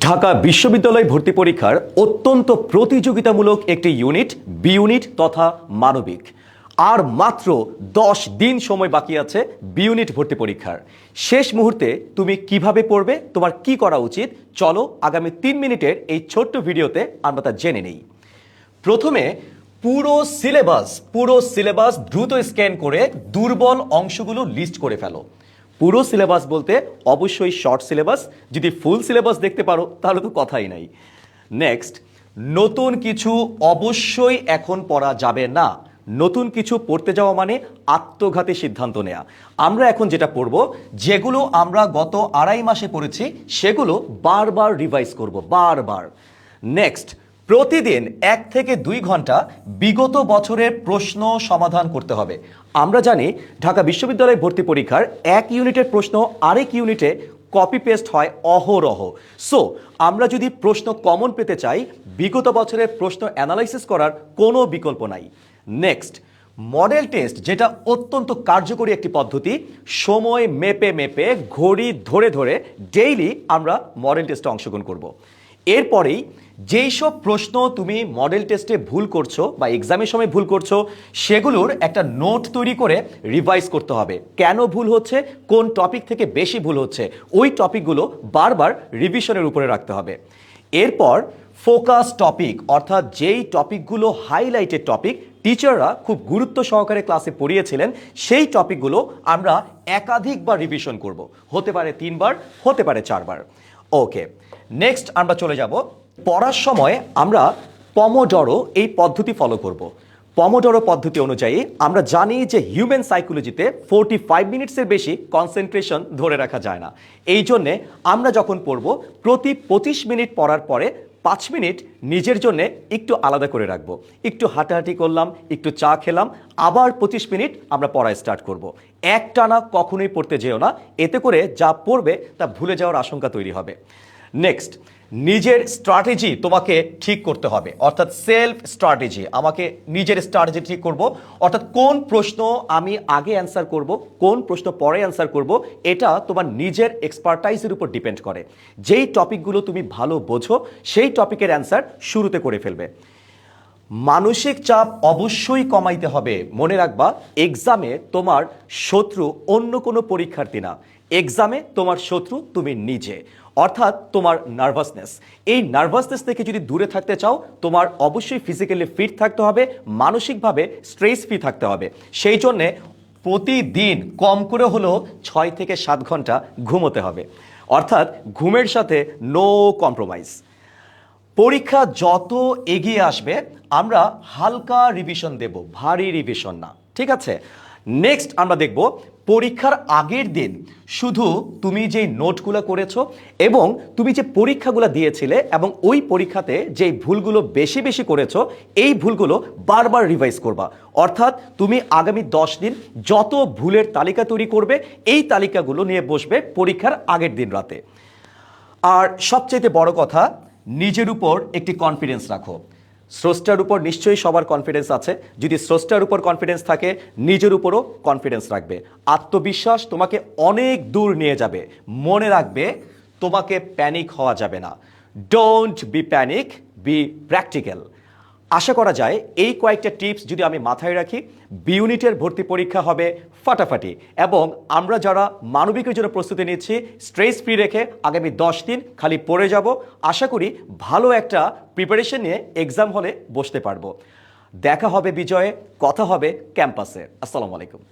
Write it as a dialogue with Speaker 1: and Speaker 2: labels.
Speaker 1: ঢাকা বিশ্ববিদ্যালয় ভর্তি পরীক্ষার অত্যন্ত প্রতিযোগিতামূলক একটি ইউনিট বি ইউনিট তথা মানবিক। আর মাত্র দশ দিন সময় বাকি আছে বি ইউনিট ভর্তি পরীক্ষার। শেষ মুহূর্তে তুমি কীভাবে পড়বে, তোমার কি করা উচিত, চলো আগামী তিন মিনিটের এই ছোট্ট ভিডিওতে আমরা তা জেনে নেই। প্রথমে পুরো সিলেবাস পুরো সিলেবাস দ্রুত স্ক্যান করে দুর্বল অংশগুলো লিস্ট করে ফেলো। পুরো সিলেবাস বলতে অবশ্যই শর্ট সিলেবাস, যদি ফুল সিলেবাস দেখতে পারো, তাহলে তো কথাই নাই। নেক্সট নতুন কিছু অবশ্যই এখন পড়া যাবে না। নতুন কিছু পড়তে যাওয়া মানে আত্মঘাতী সিদ্ধান্ত নেওয়া আমরা এখন যেটা পড়ব, যেগুলো আমরা গত আড়াই মাসে পড়েছি, সেগুলো বারবার রিভাইজ করব, বারবার। নেক্সট প্রতিদিন এক থেকে দুই ঘণ্টা বিগত বছরের প্রশ্ন সমাধান করতে হবে। আমরা জানি ঢাকা বিশ্ববিদ্যালয় ভর্তি পরীক্ষার এক ইউনিটের প্রশ্ন আরেক ইউনিটে কপি পেস্ট হয় অহরহ। সো আমরা যদি প্রশ্ন কমন পেতে চাই, বিগত বছরের প্রশ্ন অ্যানালাইসিস করার কোনো বিকল্প নাই। নেক্সট মডেল টেস্ট যেটা অত্যন্ত কার্যকরী একটি পদ্ধতি, সময় মেপে মেপে, ঘড়ি ধরে ধরে ডেইলি আমরা মডেল টেস্টে অংশগ্রহণ করব। এরপরেই যেই সব প্রশ্ন তুমি মডেল টেস্টে ভুল করছ বা এক্সামের সময় ভুল করছ, সেগুলোর একটা নোট তৈরি করে রিভাইজ করতে হবে। কেন ভুল হচ্ছে? কোন টপিক থেকে বেশি ভুল হচ্ছে? ওই টপিকগুলো বারবার রিভিশনের উপরে রাখতে হবে। এরপর ফোকাস টপিক অর্থাৎ যেই টপিকগুলো হাইলাইটেড টপিক টিচাররা খুব গুরুত্ব সহকারে ক্লাসে পড়িয়েছিলেন, সেই টপিকগুলো আমরা একাধিকবার রিভিশন করব। হতে পারে তিনবার, হতে পারে চারবার। ওকে নেক্সট আমরা চলে যাব। পড়ার সময় আমরা পমোডরো এই পদ্ধতি ফলো করব। পমোডরো পদ্ধতি অনুযায়ী আমরা জানি যে হিউম্যান সাইকোলজিতে ফোরটি ফাইভ মিনিটসের বেশি কনসেন্ট্রেশন ধরে রাখা যায় না। এই জন্যে আমরা যখন পড়ব, প্রতি পঁচিশ মিনিট পড়ার পরে পাঁচ মিনিট নিজের জন্যে একটু আলাদা করে রাখব একটু হাঁটাহাঁটি করলাম, একটু চা খেলাম, আবার পঁচিশ মিনিট আমরা পড়া স্টার্ট করব। একটানা কখনোই পড়তে যেও না, এতে করে যা পড়বে তা ভুলে যাওয়ার আশঙ্কা তৈরি হবে নেক্সট নিজের স্ট্র্যাটেজি তোমাকে ঠিক করতে হবে। অর্থাৎ সেলফ স্ট্র্যাটেজি আমাকে নিজের স্ট্র্যাটেজি ঠিক করব। অর্থাৎ কোন প্রশ্ন আমি আগে অ্যান্সার করব, কোন প্রশ্ন পরে অ্যান্সার করব, এটা তোমার নিজের এক্সপার্টাইজের উপর ডিপেন্ড করে। যেই টপিকগুলো তুমি ভালো বোঝো, সেই টপিকের অ্যান্সার শুরুতে করে ফেলবে। মানসিক চাপ অবশ্যই কমাইতে হবে। মনে রাখবা এক্সামে তোমার শত্রু অন্য কোনো পরীক্ষার্থী না। এক্সামে তোমার শত্রু তুমি নিজে। অর্থাৎ তোমার নার্ভাসনেস এই নার্ভাসনেস থেকে যদি দূরে থাকতে চাও, তোমার অবশ্যই ফিজিক্যালি ফিট থাকতে হবে, মানসিকভাবে স্ট্রেস ফ্রি থাকতে হবে। সেই জন্যে প্রতিদিন কম করে হলেও ছয় থেকে সাত ঘণ্টা ঘুমোতে হবে। অর্থাৎ ঘুমের সাথে নো কম্প্রোমাইজ পরীক্ষা যত এগিয়ে আসবে, আমরা হালকা রিভিশন দেব, ভারী রিভিশন না। ঠিক আছে? নেক্সট আমরা দেখব পরীক্ষার আগের দিন শুধু তুমি যেই নোটগুলো করেছ এবং তুমি যে পরীক্ষাগুলো দিয়েছিলে এবং ওই পরীক্ষাতে যেই ভুলগুলো বেশি বেশি করেছ, এই ভুলগুলো বারবার রিভাইজ করবা। অর্থাৎ তুমি আগামী দশ দিন যত ভুলের তালিকা তৈরি করবে, এই তালিকাগুলো নিয়ে বসবে পরীক্ষার আগের দিন রাতে। আর সবচেয়ে বড় কথা নিজের উপর একটি কনফিডেন্স রাখো। স্রষ্টার উপর নিশ্চয়ই সবার কনফিডেন্স আছে। যদি স্রষ্টার উপর কনফিডেন্স থাকে, নিজের উপরও কনফিডেন্স রাখবে। আত্মবিশ্বাস তোমাকে অনেক দূর নিয়ে যাবে। মনে রাখবে, তোমাকে প্যানিক হওয়া যাবে না। Don't be panic be practical আশা করা যায় এই কয়েকটা টিপস যদি আমি মাথায় রাখি, বি ইউনিটের ভর্তি পরীক্ষা হবে ফাটাফাটি এবং আমরা যারা মানবিকের জন্য প্রস্তুতি নিচ্ছি স্ট্রেস ফ্রি রেখে আগামী দশ দিন খালি পড়ে যাব, আশা করি ভালো একটা প্রিপারেশন নিয়ে এক্সাম হলে বসতে পারব। দেখা হবে বিজয়ে, কথা হবে ক্যাম্পাসে আসসালামু আলাইকুম।